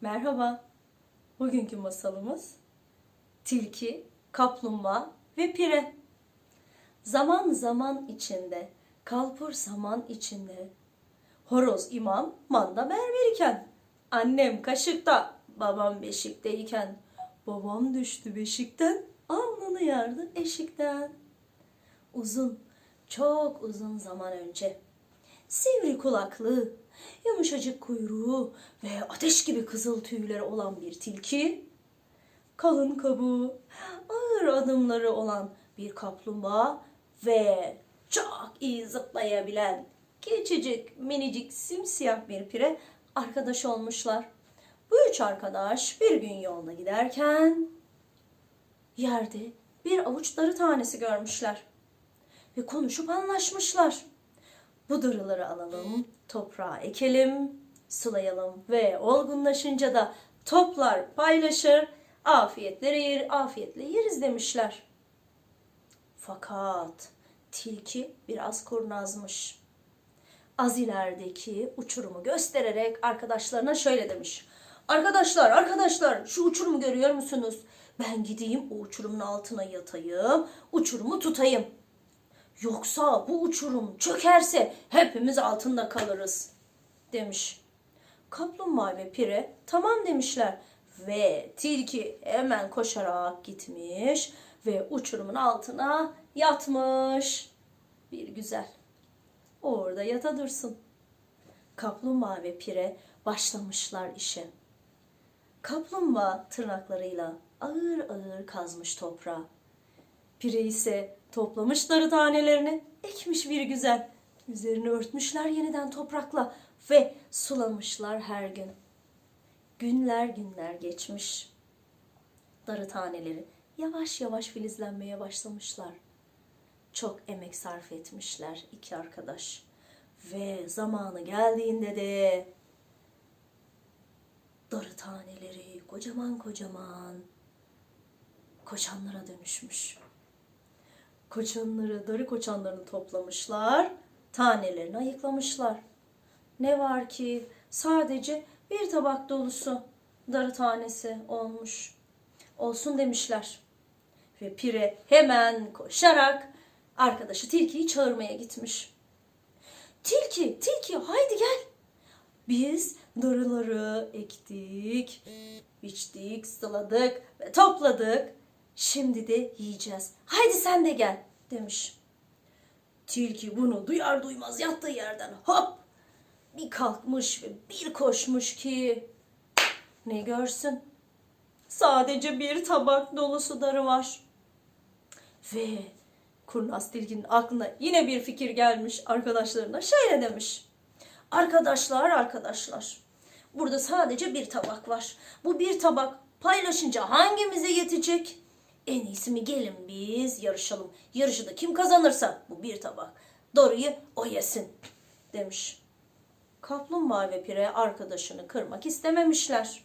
Merhaba. Bugünkü masalımız Tilki, Kaplumbağa ve Pire. Zaman zaman içinde, kalpur zaman içinde. Horoz imam manda berberken. Annem kaşıkta, babam beşikteyken. Babam düştü beşikten, alnını yardı eşikten. Uzun, çok uzun zaman önce sivri kulaklı, yumuşacık kuyruğu ve ateş gibi kızıl tüyleri olan bir tilki, kalın kabuğu, ağır adımları olan bir kaplumbağa ve çok iyi zıplayabilen küçücük, minicik, simsiyah bir pire arkadaş olmuşlar. Bu üç arkadaş bir gün yolda giderken yerde bir avuç darı tanesi görmüşler ve konuşup anlaşmışlar. Bu darıları alalım, toprağa ekelim, sulayalım ve olgunlaşınca da toplar paylaşır, afiyetle yer, afiyetle yeriz demişler. Fakat tilki biraz kurnazmış. Az ilerideki uçurumu göstererek arkadaşlarına şöyle demiş. Arkadaşlar, arkadaşlar şu uçurumu görüyor musunuz? Ben gideyim o uçurumun altına yatayım, uçurumu tutayım. Yoksa bu uçurum çökerse hepimiz altında kalırız demiş. Kaplumbağa ve pire tamam demişler ve tilki hemen koşarak gitmiş ve uçurumun altına yatmış. Bir güzel. Orada yata dursun. Kaplumbağa ve pire başlamışlar işe. Kaplumbağa tırnaklarıyla ağır ağır kazmış toprağı. Pire ise toplamış darı tanelerini, ekmiş bir güzel. Üzerini örtmüşler yeniden toprakla ve sulamışlar her gün. Günler günler geçmiş. Darı taneleri yavaş yavaş filizlenmeye başlamışlar. Çok emek sarf etmişler iki arkadaş. Ve zamanı geldiğinde de darı taneleri kocaman kocaman koçanlara dönüşmüş. Koçanları, darı koçanlarını toplamışlar, tanelerini ayıklamışlar. Ne var ki sadece bir tabak dolusu darı tanesi olmuş. Olsun demişler. Ve pire hemen koşarak arkadaşı tilkiyi çağırmaya gitmiş. Tilki, tilki haydi gel. Biz darıları ektik, biçtik, sıladık ve topladık. Şimdi de yiyeceğiz. Haydi sen de gel demiş. Tilki bunu duyar duymaz yattığı yerden hop bir kalkmış ve bir koşmuş ki ne görsün? Sadece bir tabak dolusu darı var. Ve kurnaz tilkinin aklına yine bir fikir gelmiş arkadaşlarına şöyle demiş. Arkadaşlar arkadaşlar burada sadece bir tabak var. Bu bir tabak paylaşınca hangimize yetecek? En iyisi mi gelin biz yarışalım. Yarışıda kim kazanırsa bu bir tabak. Doğruyu o yesin demiş. Kaplumbağa ve pire arkadaşını kırmak istememişler.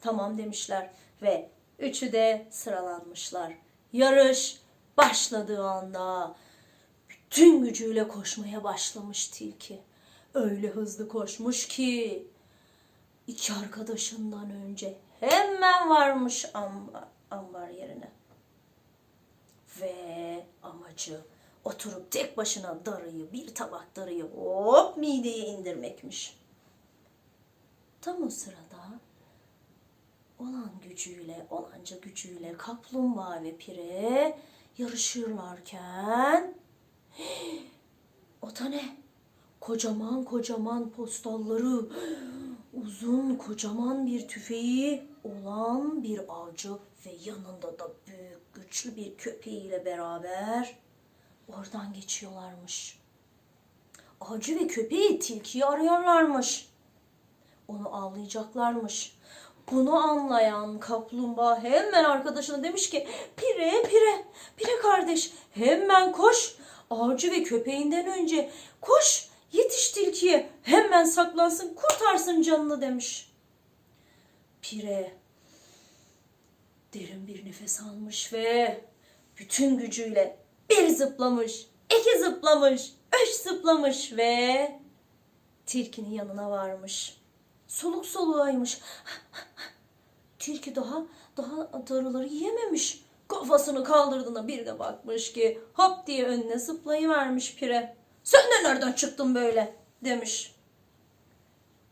Tamam demişler ve üçü de sıralanmışlar. Yarış başladığı anda bütün gücüyle koşmaya başlamış tilki. Öyle hızlı koşmuş ki iki arkadaşından önce hemen varmış ambar, ambar yerine. Ve amacı oturup tek başına darıyı, bir tabak darıyı hop mideye indirmekmiş. Tam o sırada olan gücüyle, olanca gücüyle kaplumbağa ve pire yarışırlarken o da ne? Kocaman kocaman postalları, uzun kocaman bir tüfeği olan bir avcı ve yanında da büyük güçlü bir köpeğiyle beraber oradan geçiyorlarmış. Avcı ve köpeği tilkiyi arıyorlarmış. Onu avlayacaklarmış. Bunu anlayan kaplumbağa hemen arkadaşına demiş ki pire pire pire kardeş hemen koş avcı ve köpeğinden önce koş yetiş tilkiye hemen saklansın kurtarsın canını demiş. Pire derin bir nefes almış ve bütün gücüyle bir zıplamış, iki zıplamış, üç zıplamış ve tilkinin yanına varmış. soluk soluğaymış. Tilki daha daha darıları yiyememiş. Kafasını kaldırdığında bir de bakmış ki hop diye önüne zıplayıvermiş pire. Sen de nereden çıktın böyle demiş.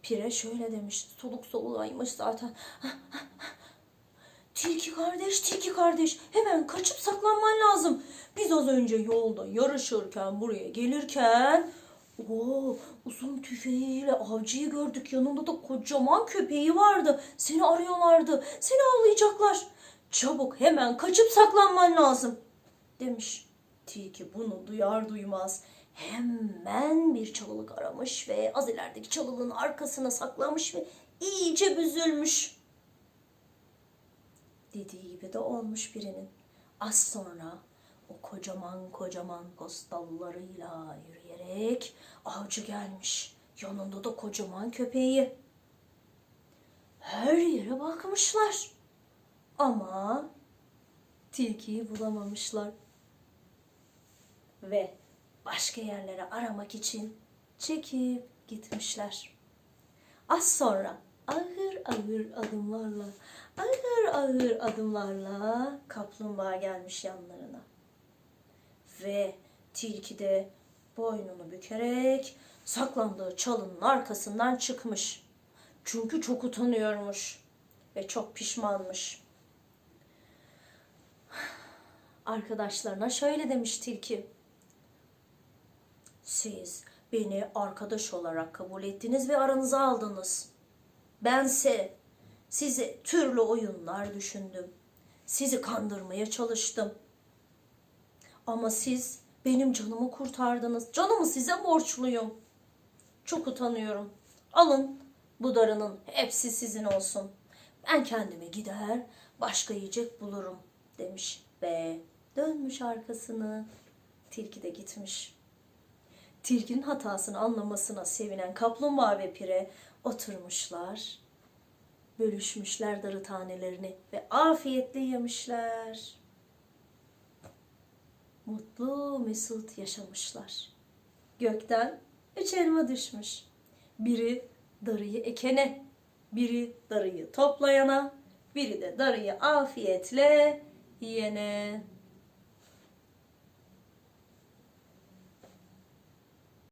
Pire şöyle demiş soluk soluğaymış zaten. Tilki kardeş, tilki kardeş hemen kaçıp saklanman lazım. Biz az önce yolda yarışırken buraya gelirken o uzun tüfeğiyle avcıyı gördük. Yanında da kocaman köpeği vardı. Seni arıyorlardı. Seni avlayacaklar. Çabuk hemen kaçıp saklanman lazım demiş. Tilki bunu duyar duymaz hemen bir çalılık aramış ve az ilerideki çalılığın arkasına saklamış ve iyice büzülmüş dediği gibi de olmuş birinin. Az sonra o kocaman kocaman kostallarıyla yürüyerek avcı gelmiş. Yanında da kocaman köpeği. Her yere bakmışlar. Ama tilkiyi bulamamışlar. Ve başka yerlere aramak için çekip gitmişler. Az sonra ağır ağır adımlarla, ağır ağır adımlarla kaplumbağa gelmiş yanlarına. Ve tilki de boynunu bükerek saklandığı çalının arkasından çıkmış. Çünkü çok utanıyormuş ve çok pişmanmış. Arkadaşlarına şöyle demiş tilki. Siz beni arkadaş olarak kabul ettiniz ve aranıza aldınız. Bense size türlü oyunlar düşündüm. Sizi kandırmaya çalıştım. Ama siz benim canımı kurtardınız. Canımı size borçluyum. Çok utanıyorum. Alın bu darının hepsi sizin olsun. Ben kendime gider başka yiyecek bulurum demiş ve dönmüş arkasını. Tilki de gitmiş. Tilkinin hatasını anlamasına sevinen kaplumbağa ve pire oturmuşlar. Bölüşmüşler darı tanelerini ve afiyetle yemişler. Mutlu mesut yaşamışlar. Gökten üç elma düşmüş. Biri darıyı ekene, biri darıyı toplayana, biri de darıyı afiyetle yiyene.